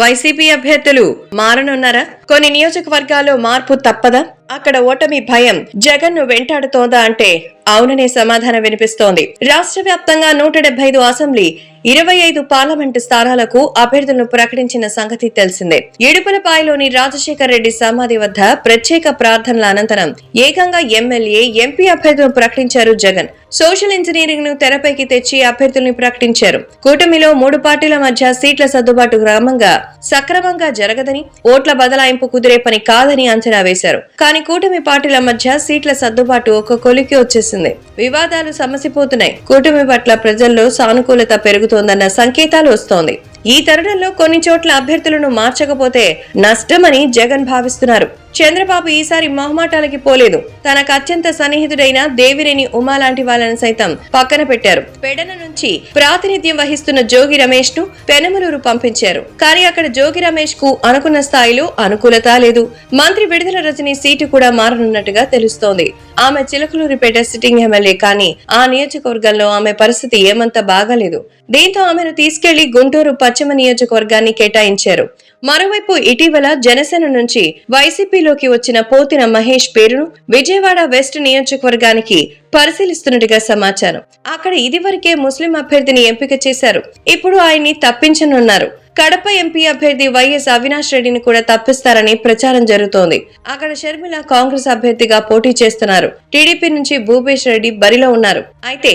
YCP అభ్యర్థులు మారనున్నారా? కొన్ని నియోజకవర్గాల్లో మార్పు తప్పదా? అక్కడ ఓటమి భయం జగన్ను వెంటాడుతోందా అంటే అవుననే సమాధానం వినిపిస్తోంది. రాష్ట్ర వ్యాప్తంగా నూట డెబ్బై ఐదు అసెంబ్లీ ఇరవై ఐదు పార్లమెంటు స్థానాలకు అభ్యర్థులను ప్రకటించిన సంగతి తెలిసిందే. ఇడుపులపాయలోని రాజశేఖర్ రెడ్డి సమాధి వద్ద ప్రత్యేక ప్రార్థనల అనంతరం ఏకంగా ఎమ్మెల్యే ఎంపీ అభ్యర్థులను ప్రకటించారు జగన్. సోషల్ ఇంజనీరింగ్ను తెరపైకి తెచ్చి అభ్యర్థుల్ని ప్రకటించారు. కూటమిలో మూడు పార్టీల మధ్య సీట్ల సర్దుబాటు క్రమంగా సక్రమంగా జరగదని ఓట్ల బదలాయింపు కుదిరే పని కాదని అంచనా వేశారు. కానీ కూటమి పార్టీల మధ్య సీట్ల సర్దుబాటు ఒక కొలికి వచ్చేసింది. వివాదాలు సమసిపోతున్నాయి. కూటమి పట్ల ప్రజల్లో సానుకూలత పెరుగుతోందన్న సంకేతాలు వస్తోంది. ఈ తరుణంలో కొన్ని చోట్ల అభ్యర్థులను మార్చకపోతే నష్టమని జగన్ భావిస్తున్నారు. చంద్రబాబు ఈసారి మొహమాటాలకి పోలేదు. తనకు అత్యంత సన్నిహితుడైన దేవిరేని ఉమా లాంటి వాళ్ళని సైతం పక్కన పెట్టారు. పెడన నుంచి ప్రాతినిధ్యం వహిస్తున్న జోగి రమేష్ను పెనమలూరు పంపించారు. కానీ అక్కడ జోగి రమేష్కు అనుకున్న స్థాయిలో అనుకూలత లేదు. మంత్రి విడుదల రజని సీటు కూడా మారనున్నట్టుగా తెలుస్తోంది. ఆమె చిలకలూరిపేట సిట్టింగ్ ఎమ్మెల్యే కానీ ఆ నియోజకవర్గంలో ఆమె పరిస్థితి ఏమంత బాగాలేదు. దీంతో ఆమెను తీసుకెళ్ళి గుంటూరు పశ్చిమ నియోజకవర్గాన్ని కేటాయించారు. మరోవైపు ఇటీవల జనసేన నుంచి వైసీపీలోకి వచ్చిన పోతిన మహేష్ పేరును విజయవాడ వెస్ట్ నియోజకవర్గానికి పరిశీలిస్తున్నట్టుగా సమాచారం. అక్కడ ఇదివరకే ముస్లిం అభ్యర్థిని ఎంపిక చేశారు. ఇప్పుడు ఆయన్ని తప్పించనున్నారు. కడప ఎంపీ అభ్యర్థి వైఎస్ అవినాష్ రెడ్డిని కూడా తప్పిస్తారని ప్రచారం జరుగుతోంది. అక్కడ షర్మిల కాంగ్రెస్ అభ్యర్థిగా పోటీ చేస్తున్నారు. టీడీపీ నుంచి భూపేష్ రెడ్డి బరిలో ఉన్నారు. అయితే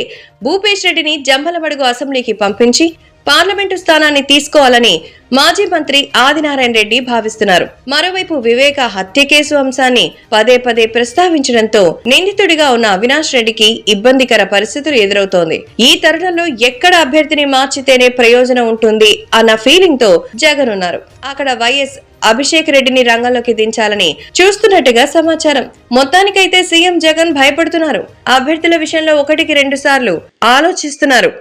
భూపేష్ రెడ్డిని జంబలబడుగు అసెంబ్లీకి పంపించి పార్లమెంటు స్థానాన్ని తీసుకోవాలని మాజీ మంత్రి ఆదినారాయణ రెడ్డి భావిస్తున్నారు. మరోవైపు వివేక హత్య కేసు అంశాన్ని పదే పదే ప్రస్తావించడంతో నిందితుడిగా ఉన్న అవినాష్ రెడ్డికి ఇబ్బందికర పరిస్థితులు ఎదురవుతోంది. ఈ తరుణంలో ఎక్కడ అభ్యర్థిని మార్చితేనే ప్రయోజనం ఉంటుంది అన్న ఫీలింగ్తో జగన్ ఉన్నారు. అక్కడ వైఎస్ అభిషేక్ రెడ్డిని రంగంలోకి దించాలని చూస్తున్నట్టుగా సమాచారం. మొత్తానికైతే సీఎం జగన్ భయపడుతున్నారు. అభ్యర్థుల విషయంలో ఒకటికి రెండు సార్లు ఆలోచిస్తున్నారు.